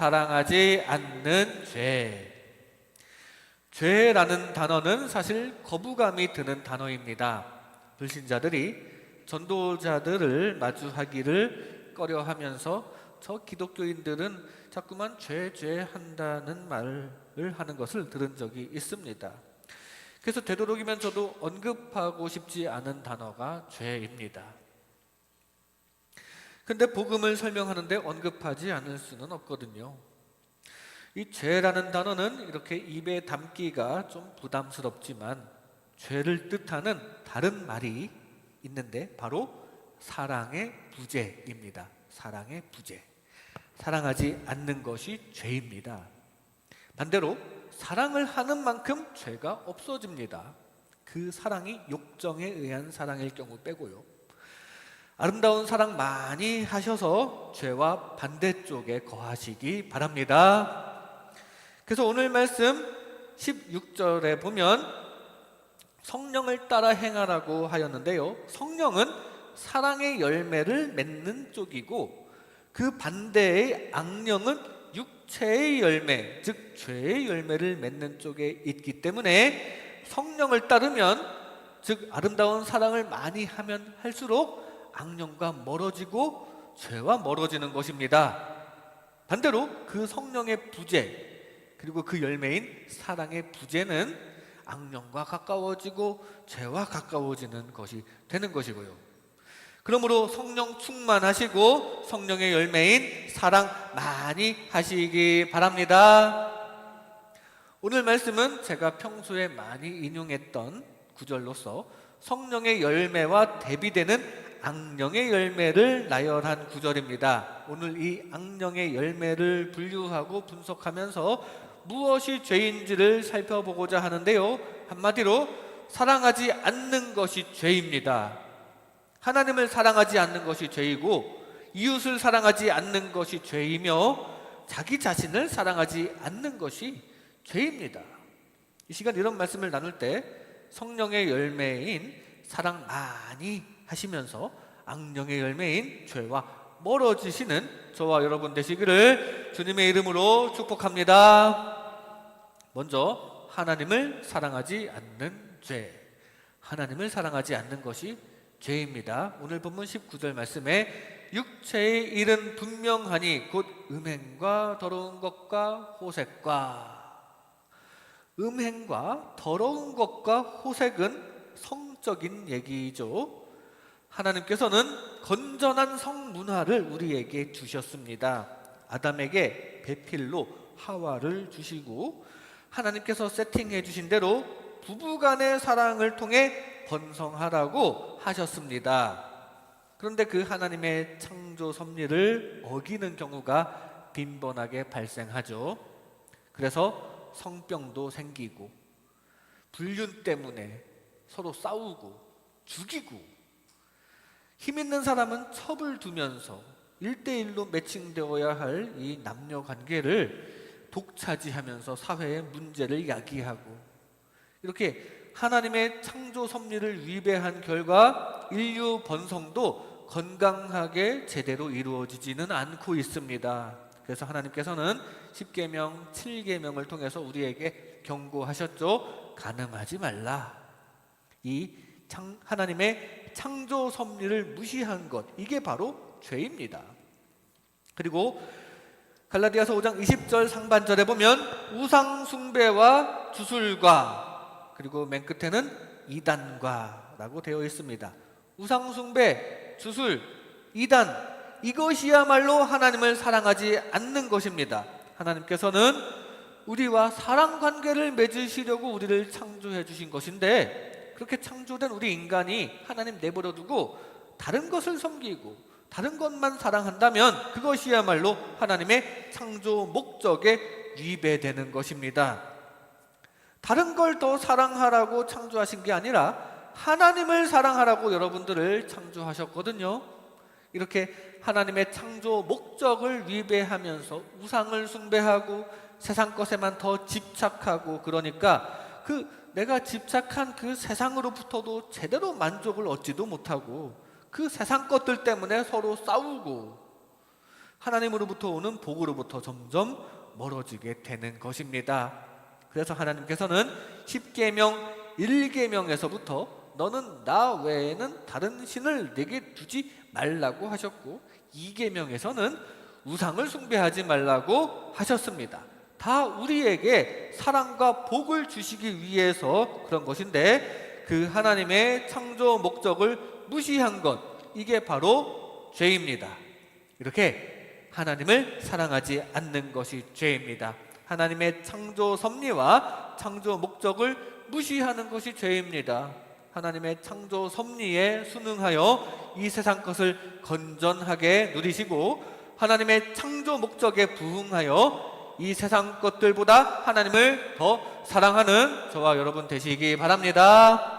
사랑하지 않는 죄. 죄라는 단어는 사실 거부감이 드는 단어입니다. 불신자들이 전도자들을 마주하기를 꺼려 하면서 저 기독교인들은 자꾸만 죄, 죄 한다는 말을 하는 것을 들은 적이 있습니다. 그래서 되도록이면 저도 언급하고 싶지 않은 단어가 죄입니다. 근데 복음을 설명하는데 언급하지 않을 수는 없거든요. 이 죄라는 단어는 이렇게 입에 담기가 좀 부담스럽지만 죄를 뜻하는 다른 말이 있는데 바로 사랑의 부재입니다. 사랑의 부재. 사랑하지 않는 것이 죄입니다. 반대로 사랑을 하는 만큼 죄가 없어집니다. 그 사랑이 욕정에 의한 사랑일 경우 빼고요. 아름다운 사랑 많이 하셔서 죄와 반대쪽에 거하시기 바랍니다. 그래서 오늘 말씀 16절에 보면 성령을 따라 행하라고 하였는데요. 성령은 사랑의 열매를 맺는 쪽이고 그 반대의 악령은 육체의 열매, 즉 죄의 열매를 맺는 쪽에 있기 때문에 성령을 따르면 즉 아름다운 사랑을 많이 하면 할수록 악령과 멀어지고 죄와 멀어지는 것입니다. 반대로 그 성령의 부재 그리고 그 열매인 사랑의 부재는 악령과 가까워지고 죄와 가까워지는 것이 되는 것이고요. 그러므로 성령 충만하시고 성령의 열매인 사랑 많이 하시기 바랍니다. 오늘 말씀은 제가 평소에 많이 인용했던 구절로서 성령의 열매와 대비되는 악령의 열매를 나열한 구절입니다. 오늘 이 악령의 열매를 분류하고 분석하면서 무엇이 죄인지를 살펴보고자 하는데요. 한마디로 사랑하지 않는 것이 죄입니다. 하나님을 사랑하지 않는 것이 죄이고 이웃을 사랑하지 않는 것이 죄이며 자기 자신을 사랑하지 않는 것이 죄입니다. 이 시간 이런 말씀을 나눌 때 성령의 열매인 사랑 많이 하시면서 악령의 열매인 죄와 멀어지시는 저와 여러분 되시기를 주님의 이름으로 축복합니다. 먼저 하나님을 사랑하지 않는 죄. 하나님을 사랑하지 않는 것이 죄입니다. 오늘 본문 19절 말씀에 육체의 일은 분명하니 곧 음행과 더러운 것과 호색과 음행과 더러운 것과 호색은 성적인 얘기죠. 하나님께서는 건전한 성문화를 우리에게 주셨습니다. 아담에게 배필로 하와를 주시고 하나님께서 세팅해 주신 대로 부부간의 사랑을 통해 번성하라고 하셨습니다. 그런데 그 하나님의 창조 섭리를 어기는 경우가 빈번하게 발생하죠. 그래서 성병도 생기고 불륜 때문에 서로 싸우고 죽이고 힘 있는 사람은 첩을 두면서 일대일로 매칭되어야 할 이 남녀 관계를 독차지하면서 사회의 문제를 야기하고 이렇게 하나님의 창조 섭리를 위배한 결과 인류 번성도 건강하게 제대로 이루어지지는 않고 있습니다. 그래서 하나님께서는 10계명, 7계명을 통해서 우리에게 경고하셨죠. 가늠하지 말라. 이 창- 하나님의 창조 섭리를 무시한 것 이게 바로 죄입니다. 그리고 갈라디아서 5장 20절 상반절에 보면 우상 숭배와 주술과 그리고 맨 끝에는 이단과라고 되어 있습니다. 우상 숭배, 주술, 이단 이것이야말로 하나님을 사랑하지 않는 것입니다. 하나님께서는 우리와 사랑 관계를 맺으시려고 우리를 창조해 주신 것인데 그렇게 창조된 우리 인간이 하나님 내버려 두고 다른 것을 섬기고 다른 것만 사랑한다면 그것이야말로 하나님의 창조 목적에 위배되는 것입니다. 다른 걸 더 사랑하라고 창조하신 게 아니라 하나님을 사랑하라고 여러분들을 창조하셨거든요. 이렇게 하나님의 창조 목적을 위배하면서 우상을 숭배하고 세상 것에만 더 집착하고 그러니까 그 내가 집착한 그 세상으로부터도 제대로 만족을 얻지도 못하고 그 세상 것들 때문에 서로 싸우고 하나님으로부터 오는 복으로부터 점점 멀어지게 되는 것입니다. 그래서 하나님께서는 10계명 1계명에서부터 너는 나 외에는 다른 신을 내게 두지 말라고 하셨고 2계명에서는 우상을 숭배하지 말라고 하셨습니다. 다 우리에게 사랑과 복을 주시기 위해서 그런 것인데 그 하나님의 창조 목적을 무시한 것 이게 바로 죄입니다. 이렇게 하나님을 사랑하지 않는 것이 죄입니다. 하나님의 창조 섭리와 창조 목적을 무시하는 것이 죄입니다. 하나님의 창조 섭리에 순응하여 이 세상 것을 건전하게 누리시고 하나님의 창조 목적에 부응하여 이 세상 것들보다 하나님을 더 사랑하는 저와 여러분 되시기 바랍니다.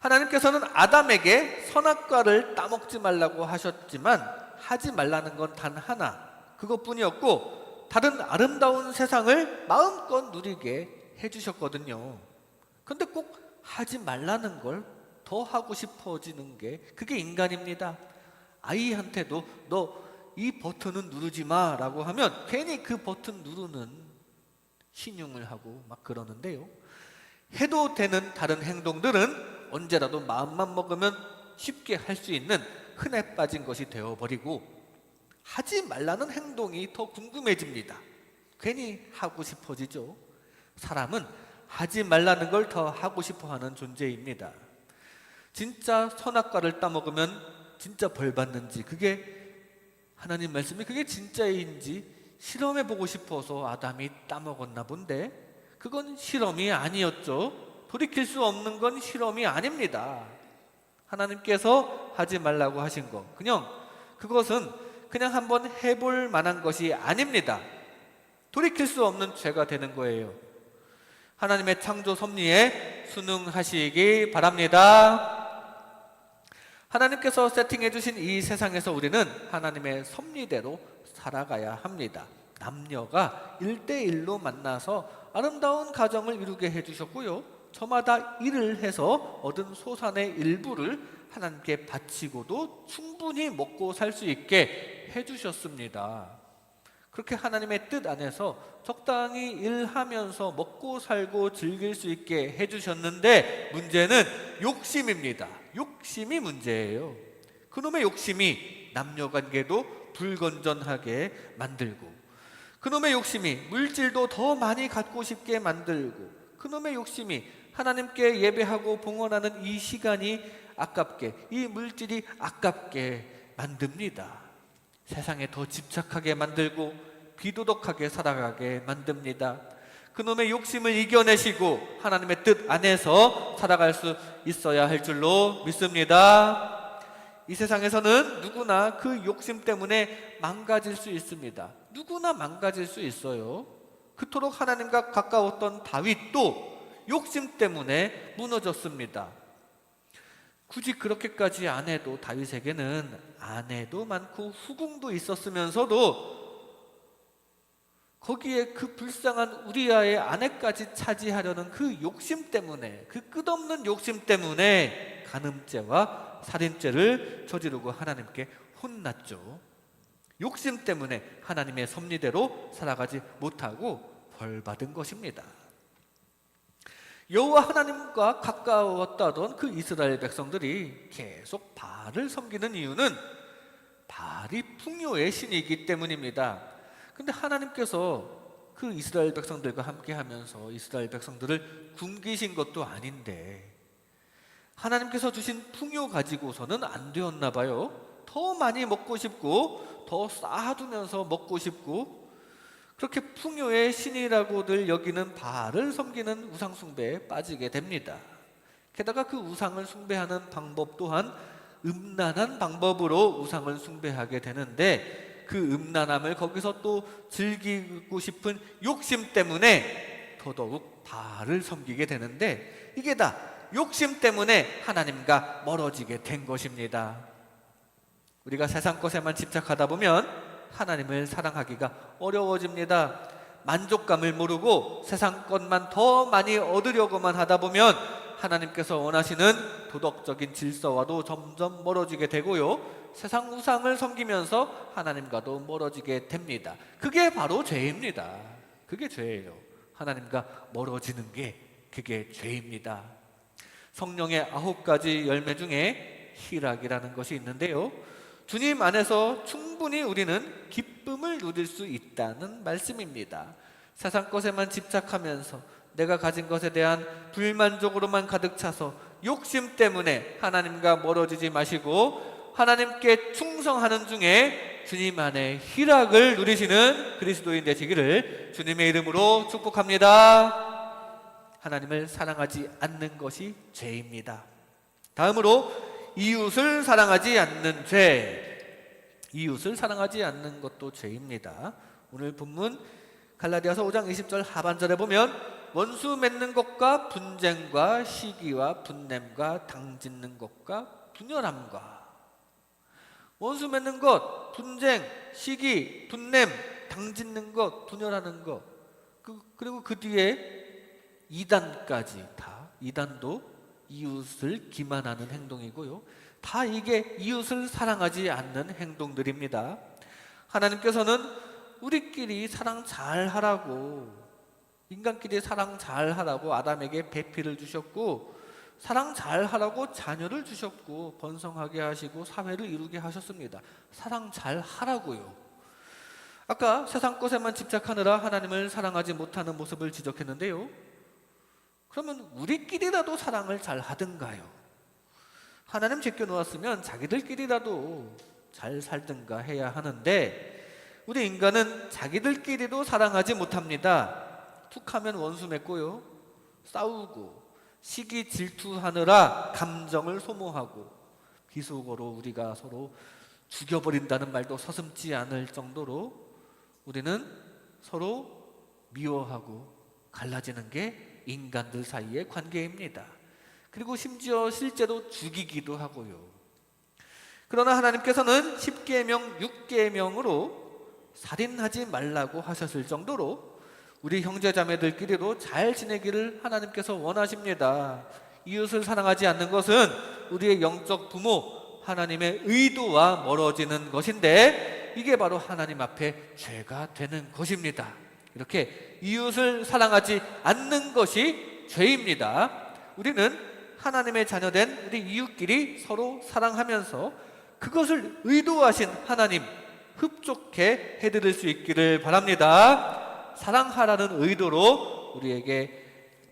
하나님께서는 아담에게 선악과를 따먹지 말라고 하셨지만 하지 말라는 건 단 하나 그것뿐이었고 다른 아름다운 세상을 마음껏 누리게 해주셨거든요. 근데 꼭 하지 말라는 걸 더 하고 싶어지는 게 그게 인간입니다. 아이한테도 너 이 버튼은 누르지 마라고 하면 괜히 그 버튼 누르는 신용을 하고 막 그러는데요. 해도 되는 다른 행동들은 언제라도 마음만 먹으면 쉽게 할 수 있는 흔해 빠진 것이 되어버리고 하지 말라는 행동이 더 궁금해집니다. 괜히 하고 싶어지죠. 사람은 하지 말라는 걸 더 하고 싶어 하는 존재입니다. 진짜 선악과를 따먹으면 진짜 벌 받는지 그게 하나님 말씀이 그게 진짜인지 실험해 보고 싶어서 아담이 따먹었나 본데 그건 실험이 아니었죠. 돌이킬 수 없는 건 실험이 아닙니다. 하나님께서 하지 말라고 하신 거 그냥 그것은 그냥 한번 해볼 만한 것이 아닙니다. 돌이킬 수 없는 죄가 되는 거예요. 하나님의 창조 섭리에 순응하시기 바랍니다. 하나님께서 세팅해 주신 이 세상에서 우리는 하나님의 섭리대로 살아가야 합니다. 남녀가 일대일로 만나서 아름다운 가정을 이루게 해 주셨고요. 저마다 일을 해서 얻은 소산의 일부를 하나님께 바치고도 충분히 먹고 살 수 있게 해 주셨습니다. 그렇게 하나님의 뜻 안에서 적당히 일하면서 먹고 살고 즐길 수 있게 해주셨는데 문제는 욕심입니다. 욕심이 문제예요. 그놈의 욕심이 남녀 관계도 불건전하게 만들고 그놈의 욕심이 물질도 더 많이 갖고 싶게 만들고 그놈의 욕심이 하나님께 예배하고 봉헌하는 이 시간이 아깝게 이 물질이 아깝게 만듭니다. 세상에 더 집착하게 만들고 비도덕하게 살아가게 만듭니다. 그놈의 욕심을 이겨내시고 하나님의 뜻 안에서 살아갈 수 있어야 할 줄로 믿습니다. 이 세상에서는 누구나 그 욕심 때문에 망가질 수 있습니다. 누구나 망가질 수 있어요. 그토록 하나님과 가까웠던 다윗도 욕심 때문에 무너졌습니다. 굳이 그렇게까지 안 해도 다윗에게는 아내도 많고 후궁도 있었으면서도 거기에 그 불쌍한 우리아의 아내까지 차지하려는 그 욕심 때문에 그 끝없는 욕심 때문에 간음죄와 살인죄를 저지르고 하나님께 혼났죠. 욕심 때문에 하나님의 섭리대로 살아가지 못하고 벌 받은 것입니다. 여호와 하나님과 가까웠다던 그 이스라엘 백성들이 계속 바알을 섬기는 이유는 바알이 풍요의 신이기 때문입니다. 근데 하나님께서 그 이스라엘 백성들과 함께 하면서 이스라엘 백성들을 굶기신 것도 아닌데 하나님께서 주신 풍요 가지고서는 안 되었나 봐요. 더 많이 먹고 싶고 더 쌓아두면서 먹고 싶고 그렇게 풍요의 신이라고들 여기는 바알을 섬기는 우상 숭배에 빠지게 됩니다. 게다가 그 우상을 숭배하는 방법 또한 음란한 방법으로 우상을 숭배하게 되는데 그 음란함을 거기서 또 즐기고 싶은 욕심 때문에 더더욱 바알을 섬기게 되는데 이게 다 욕심 때문에 하나님과 멀어지게 된 것입니다. 우리가 세상 것에만 집착하다 보면 하나님을 사랑하기가 어려워집니다. 만족감을 모르고 세상 것만 더 많이 얻으려고만 하다 보면 하나님께서 원하시는 도덕적인 질서와도 점점 멀어지게 되고요. 세상 우상을 섬기면서 하나님과도 멀어지게 됩니다. 그게 바로 죄입니다. 그게 죄예요. 하나님과 멀어지는 게 그게 죄입니다. 성령의 아홉 가지 열매 중에 희락이라는 것이 있는데요. 주님 안에서 충분히 우리는 기쁨을 누릴 수 있다는 말씀입니다. 세상 것에만 집착하면서 내가 가진 것에 대한 불만족으로만 가득 차서 욕심 때문에 하나님과 멀어지지 마시고 하나님께 충성하는 중에 주님 안에 희락을 누리시는 그리스도인 되시기를 주님의 이름으로 축복합니다. 하나님을 사랑하지 않는 것이 죄입니다. 다음으로 이웃을 사랑하지 않는 죄. 이웃을 사랑하지 않는 것도 죄입니다. 오늘 본문 갈라디아서 5장 20절 하반절에 보면 원수 맺는 것과 분쟁과 시기와 분냄과 당짓는 것과 분열함과 원수 맺는 것, 분쟁, 시기, 분냄, 당짓는 것, 분열하는 것. 그, 그리고 그 뒤에 이단까지 다 이단도 이웃을 기만하는 행동이고요. 다 이게 이웃을 사랑하지 않는 행동들입니다. 하나님께서는 우리끼리 사랑 잘 하라고 인간끼리 사랑 잘 하라고 아담에게 배필을 주셨고 사랑 잘 하라고 자녀를 주셨고 번성하게 하시고 사회를 이루게 하셨습니다. 사랑 잘 하라고요. 아까 세상 것에만 집착하느라 하나님을 사랑하지 못하는 모습을 지적했는데요. 그러면 우리끼리라도 사랑을 잘 하든가요? 하나님 제껴놓았으면 자기들끼리라도 잘 살든가 해야 하는데 우리 인간은 자기들끼리도 사랑하지 못합니다. 툭하면 원수 맺고요. 싸우고 시기 질투하느라 감정을 소모하고 비속어로 우리가 서로 죽여버린다는 말도 서슴지 않을 정도로 우리는 서로 미워하고 갈라지는 게 인간들 사이의 관계입니다. 그리고 심지어 실제로 죽이기도 하고요. 그러나 하나님께서는 10계명, 6계명으로 살인하지 말라고 하셨을 정도로 우리 형제자매들끼리도 잘 지내기를 하나님께서 원하십니다. 이웃을 사랑하지 않는 것은 우리의 영적 부모 하나님의 의도와 멀어지는 것인데 이게 바로 하나님 앞에 죄가 되는 것입니다. 이렇게 이웃을 사랑하지 않는 것이 죄입니다. 우리는 하나님의 자녀된 우리 이웃끼리 서로 사랑하면서 그것을 의도하신 하나님 흡족해 해드릴 수 있기를 바랍니다. 사랑하라는 의도로 우리에게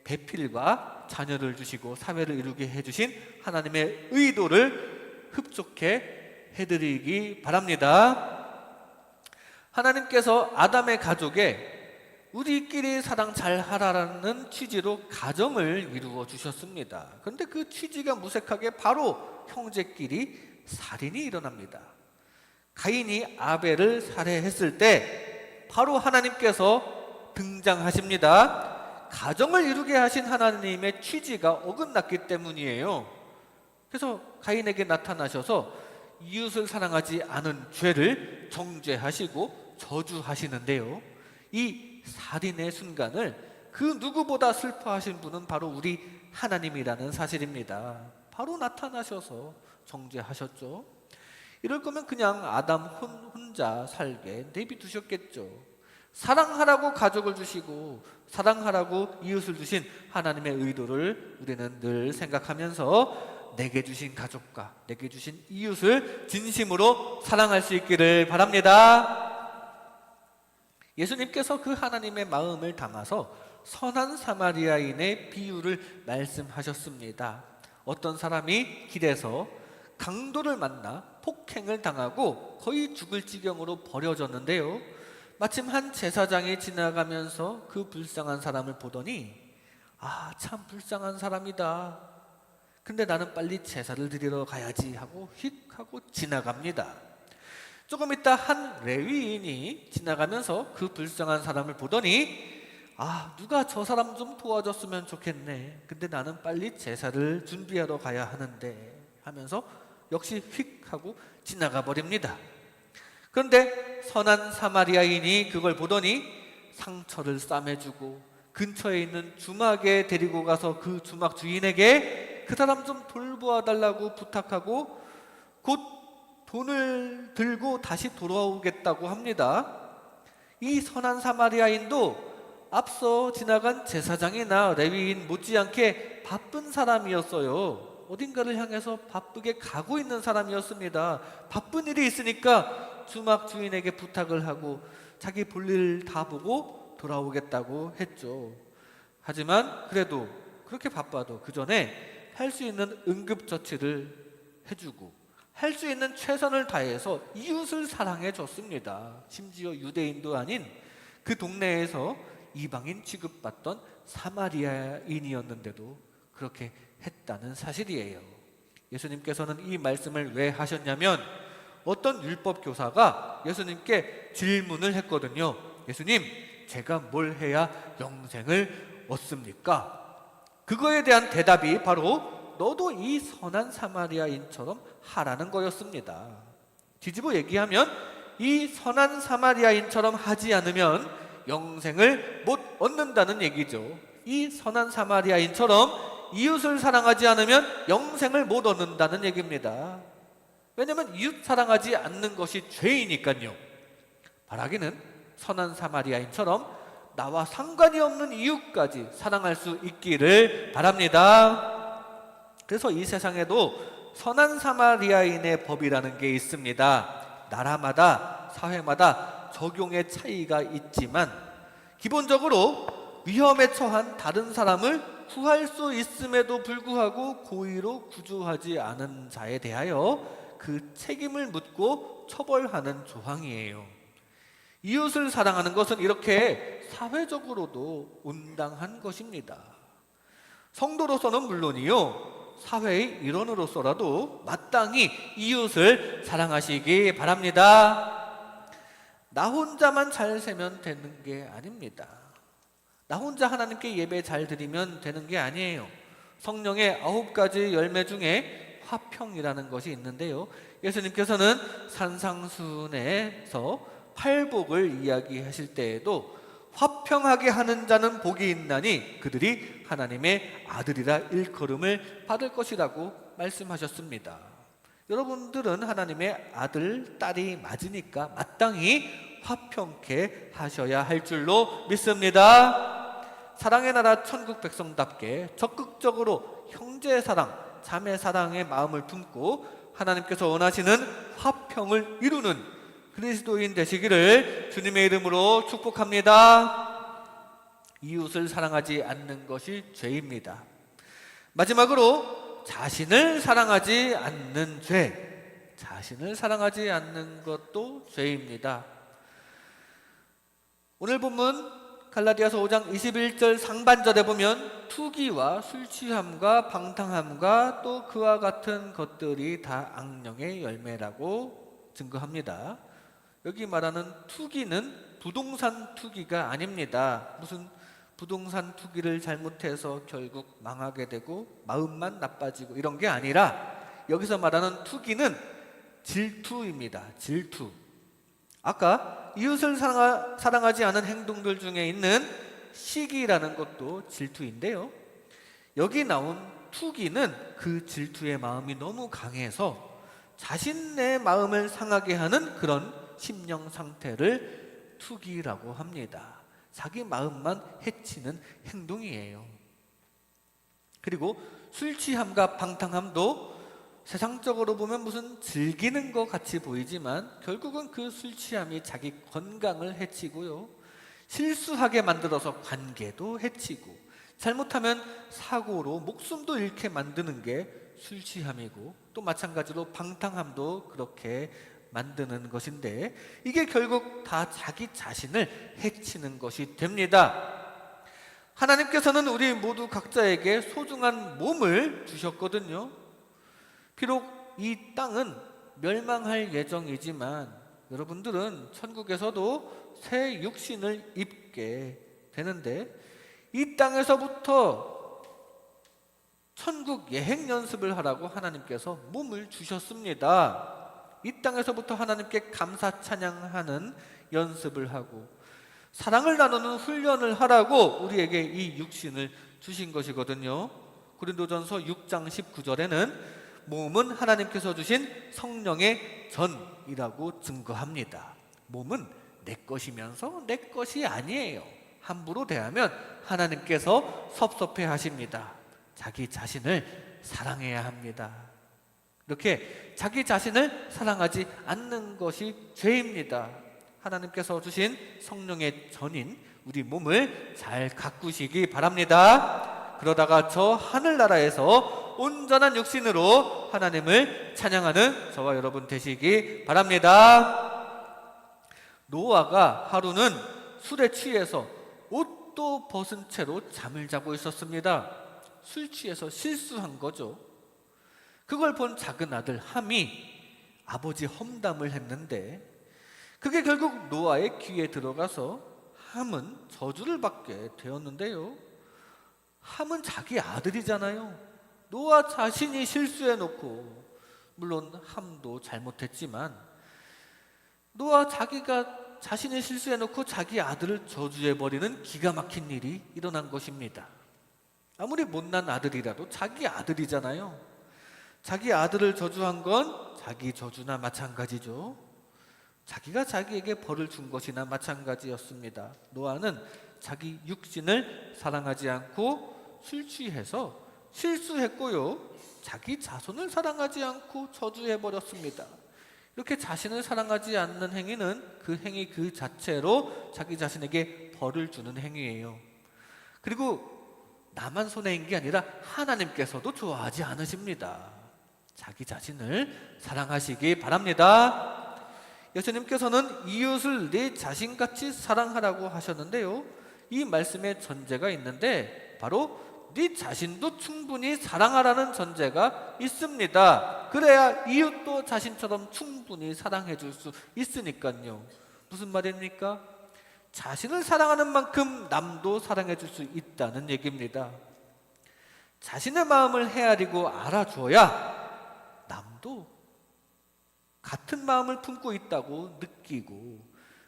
배필과 자녀를 주시고 사회를 이루게 해주신 하나님의 의도를 흡족해 해드리기 바랍니다. 하나님께서 아담의 가족에 우리끼리 사랑 잘 하라는 취지로 가정을 이루어 주셨습니다. 그런데 그 취지가 무색하게 바로 형제끼리 살인이 일어납니다. 가인이 아벨을 살해했을 때 바로 하나님께서 등장하십니다. 가정을 이루게 하신 하나님의 취지가 어긋났기 때문이에요. 그래서 가인에게 나타나셔서 이웃을 사랑하지 않은 죄를 정죄하시고 저주하시는데요. 이 살인의 순간을 그 누구보다 슬퍼하신 분은 바로 우리 하나님이라는 사실입니다. 바로 나타나셔서 정죄하셨죠. 이럴 거면 그냥 아담 혼- 혼자 살게 내비두셨겠죠. 사랑하라고 가족을 주시고 사랑하라고 이웃을 주신 하나님의 의도를 우리는 늘 생각하면서 내게 주신 가족과 내게 주신 이웃을 진심으로 사랑할 수 있기를 바랍니다. 예수님께서 그 하나님의 마음을 담아서 선한 사마리아인의 비유를 말씀하셨습니다. 어떤 사람이 길에서 강도를 만나 폭행을 당하고 거의 죽을 지경으로 버려졌는데요. 마침 한 제사장이 지나가면서 그 불쌍한 사람을 보더니 아, 참 불쌍한 사람이다. 근데 나는 빨리 제사를 드리러 가야지 하고 휙 하고 지나갑니다. 조금 있다 한 레위인이 지나가면서 그 불쌍한 사람을 보더니 아 누가 저 사람 좀 도와줬으면 좋겠네. 근데 나는 빨리 제사를 준비하러 가야 하는데 하면서 역시 휙 하고 지나가 버립니다. 그런데 선한 사마리아인이 그걸 보더니 상처를 싸매주고 근처에 있는 주막에 데리고 가서 그 주막 주인에게 그 사람 좀 돌보아 달라고 부탁하고 곧 돈을 들고 다시 돌아오겠다고 합니다. 이 선한 사마리아인도 앞서 지나간 제사장이나 레위인 못지않게 바쁜 사람이었어요. 어딘가를 향해서 바쁘게 가고 있는 사람이었습니다. 바쁜 일이 있으니까 주막 주인에게 부탁을 하고 자기 볼일 다 보고 돌아오겠다고 했죠. 하지만 그래도 그렇게 바빠도 그 전에 할 수 있는 응급처치를 해주고 할 수 있는 최선을 다해서 이웃을 사랑해 줬습니다. 심지어 유대인도 아닌 그 동네에서 이방인 취급받던 사마리아인이었는데도 그렇게 했다는 사실이에요. 예수님께서는 이 말씀을 왜 하셨냐면 어떤 율법 교사가 예수님께 질문을 했거든요. 예수님, 제가 뭘 해야 영생을 얻습니까? 그거에 대한 대답이 바로 너도 이 선한 사마리아인처럼 하라는 거였습니다. 뒤집어 얘기하면 이 선한 사마리아인처럼 하지 않으면 영생을 못 얻는다는 얘기죠. 이 선한 사마리아인처럼 이웃을 사랑하지 않으면 영생을 못 얻는다는 얘기입니다. 왜냐하면 이웃 사랑하지 않는 것이 죄이니까요. 바라기는 선한 사마리아인처럼 나와 상관이 없는 이웃까지 사랑할 수 있기를 바랍니다. 그래서 이 세상에도 선한 사마리아인의 법이라는 게 있습니다. 나라마다 사회마다 적용의 차이가 있지만 기본적으로 위험에 처한 다른 사람을 구할 수 있음에도 불구하고 고의로 구조하지 않은 자에 대하여 그 책임을 묻고 처벌하는 조항이에요. 이웃을 사랑하는 것은 이렇게 사회적으로도 온당한 것입니다. 성도로서는 물론이요, 사회의 일원으로서라도 마땅히 이웃을 사랑하시기 바랍니다. 나 혼자만 잘 세면 되는 게 아닙니다. 나 혼자 하나님께 예배 잘 드리면 되는 게 아니에요. 성령의 아홉 가지 열매 중에 화평이라는 것이 있는데요. 예수님께서는 산상순에서 팔복을 이야기하실 때에도 화평하게 하는 자는 복이 있나니 그들이 하나님의 아들이라 일컬음을 받을 것이라고 말씀하셨습니다. 여러분들은 하나님의 아들, 딸이 맞으니까 마땅히 화평케 하셔야 할 줄로 믿습니다. 사랑의 나라 천국 백성답게 적극적으로 형제 사랑, 자매 사랑의 마음을 품고 하나님께서 원하시는 화평을 이루는 그리스도인 되시기를 주님의 이름으로 축복합니다. 이웃을 사랑하지 않는 것이 죄입니다. 마지막으로 자신을 사랑하지 않는 죄. 자신을 사랑하지 않는 것도 죄입니다. 오늘 본문 갈라디아서 5장 21절 상반절에 보면 투기와 술 취함과 방탕함과 또 그와 같은 것들이 다 악령의 열매라고 증거합니다. 여기 말하는 투기는 부동산 투기가 아닙니다. 무슨 부동산 투기를 잘못해서 결국 망하게 되고 마음만 나빠지고 이런 게 아니라 여기서 말하는 투기는 질투입니다. 질투. 아까 이웃을 사랑하, 사랑하지 않은 행동들 중에 있는 시기라는 것도 질투인데요. 여기 나온 투기는 그 질투의 마음이 너무 강해서 자신의 마음을 상하게 하는 그런 심령 상태를 투기라고 합니다. 자기 마음만 해치는 행동이에요. 그리고 술 취함과 방탕함도 세상적으로 보면 무슨 즐기는 것 같이 보이지만 결국은 그 술 취함이 자기 건강을 해치고요. 실수하게 만들어서 관계도 해치고 잘못하면 사고로 목숨도 잃게 만드는 게 술 취함이고 또 마찬가지로 방탕함도 그렇게 만드는 것인데 이게 결국 다 자기 자신을 해치는 것이 됩니다. 하나님께서는 우리 모두 각자에게 소중한 몸을 주셨거든요. 비록 이 땅은 멸망할 예정이지만 여러분들은 천국에서도 새 육신을 입게 되는데 이 땅에서부터 천국 여행 연습을 하라고 하나님께서 몸을 주셨습니다. 이 땅에서부터 하나님께 감사 찬양하는 연습을 하고 사랑을 나누는 훈련을 하라고 우리에게 이 육신을 주신 것이거든요. 고린도전서 6장 19절에는 몸은 하나님께서 주신 성령의 전이라고 증거합니다. 몸은 내 것이면서 내 것이 아니에요. 함부로 대하면 하나님께서 섭섭해 하십니다. 자기 자신을 사랑해야 합니다. 이렇게 자기 자신을 사랑하지 않는 것이 죄입니다. 하나님께서 주신 성령의 전인 우리 몸을 잘 가꾸시기 바랍니다. 그러다가 저 하늘나라에서 온전한 육신으로 하나님을 찬양하는 저와 여러분 되시기 바랍니다. 노아가 하루는 술에 취해서 옷도 벗은 채로 잠을 자고 있었습니다. 술 취해서 실수한 거죠. 그걸 본 작은 아들 함이 아버지 험담을 했는데 그게 결국 노아의 귀에 들어가서 함은 저주를 받게 되었는데요. 함은 자기 아들이잖아요. 노아 자신이 실수해 놓고 물론 함도 잘못했지만 노아 자기가 자신이 실수해 놓고 자기 아들을 저주해 버리는 기가 막힌 일이 일어난 것입니다. 아무리 못난 아들이라도 자기 아들이잖아요. 자기 아들을 저주한 건 자기 저주나 마찬가지죠. 자기가 자기에게 벌을 준 것이나 마찬가지였습니다. 노아는 자기 육신을 사랑하지 않고 술 취해서 실수했고요. 자기 자손을 사랑하지 않고 저주해 버렸습니다. 이렇게 자신을 사랑하지 않는 행위는 그 행위 그 자체로 자기 자신에게 벌을 주는 행위예요. 그리고 나만 손해인 게 아니라 하나님께서도 좋아하지 않으십니다. 자기 자신을 사랑하시기 바랍니다. 예수님께서는 이웃을 내 자신같이 사랑하라고 하셨는데요. 이 말씀에 전제가 있는데 바로 네 자신도 충분히 사랑하라는 전제가 있습니다. 그래야 이웃도 자신처럼 충분히 사랑해 줄 수 있으니까요. 무슨 말입니까? 자신을 사랑하는 만큼 남도 사랑해 줄 수 있다는 얘기입니다. 자신의 마음을 헤아리고 알아줘야 남도 같은 마음을 품고 있다고 느끼고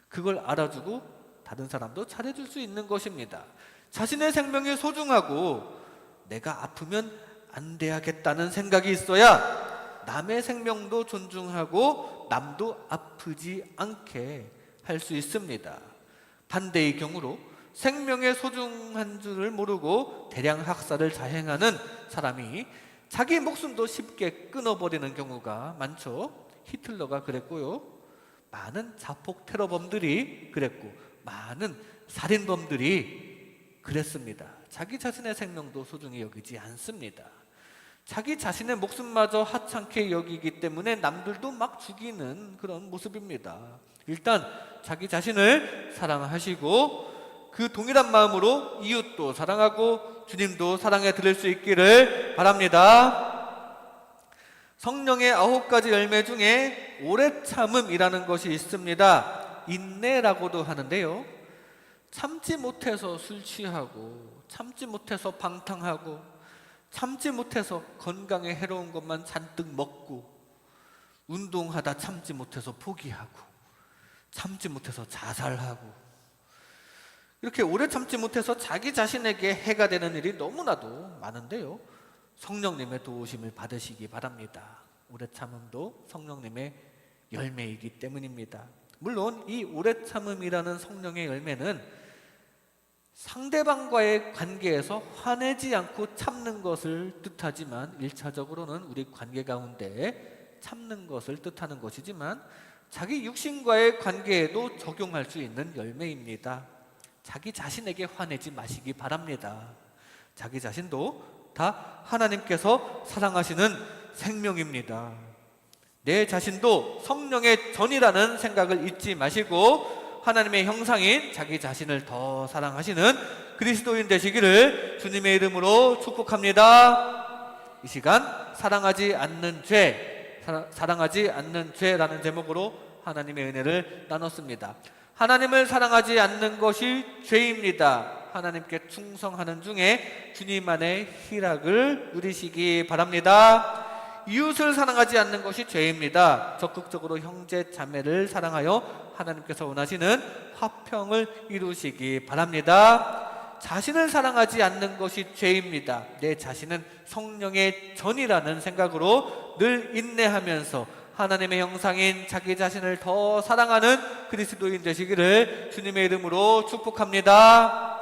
그걸 알아주고 다른 사람도 잘해줄 수 있는 것입니다. 자신의 생명이 소중하고 내가 아프면 안 돼야겠다는 생각이 있어야 남의 생명도 존중하고 남도 아프지 않게 할 수 있습니다. 반대의 경우로 생명의 소중한 줄을 모르고 대량 학살을 자행하는 사람이 자기 목숨도 쉽게 끊어버리는 경우가 많죠. 히틀러가 그랬고요. 많은 자폭 테러범들이 그랬고 많은 살인범들이 그랬습니다. 자기 자신의 생명도 소중히 여기지 않습니다. 자기 자신의 목숨마저 하찮게 여기기 때문에 남들도 막 죽이는 그런 모습입니다. 일단 자기 자신을 사랑하시고 그 동일한 마음으로 이웃도 사랑하고 주님도 사랑해 드릴 수 있기를 바랍니다. 성령의 아홉 가지 열매 중에 오래 참음이라는 것이 있습니다. 인내라고도 하는데요. 참지 못해서 술 취하고 참지 못해서 방탕하고 참지 못해서 건강에 해로운 것만 잔뜩 먹고 운동하다 참지 못해서 포기하고 참지 못해서 자살하고 이렇게 오래 참지 못해서 자기 자신에게 해가 되는 일이 너무나도 많은데요. 성령님의 도우심을 받으시기 바랍니다. 오래 참음도 성령님의 열매이기 때문입니다. 물론 이 오래 참음이라는 성령의 열매는 상대방과의 관계에서 화내지 않고 참는 것을 뜻하지만 일차적으로는 우리 관계 가운데 참는 것을 뜻하는 것이지만 자기 육신과의 관계에도 적용할 수 있는 열매입니다. 자기 자신에게 화내지 마시기 바랍니다. 자기 자신도 다 하나님께서 사랑하시는 생명입니다. 내 자신도 성령의 전이라는 생각을 잊지 마시고 하나님의 형상인 자기 자신을 더 사랑하시는 그리스도인 되시기를 주님의 이름으로 축복합니다. 이 시간 사랑하지 않는 죄, 사랑, 사랑하지 않는 죄라는 제목으로 하나님의 은혜를 나눴습니다. 하나님을 사랑하지 않는 것이 죄입니다. 하나님께 충성하는 중에 주님 안의 희락을 누리시기 바랍니다. 이웃을 사랑하지 않는 것이 죄입니다. 적극적으로 형제 자매를 사랑하여 하나님께서 원하시는 화평을 이루시기 바랍니다. 자신을 사랑하지 않는 것이 죄입니다. 내 자신은 성령의 전이라는 생각으로 늘 인내하면서 하나님의 형상인 자기 자신을 더 사랑하는 그리스도인 되시기를 주님의 이름으로 축복합니다.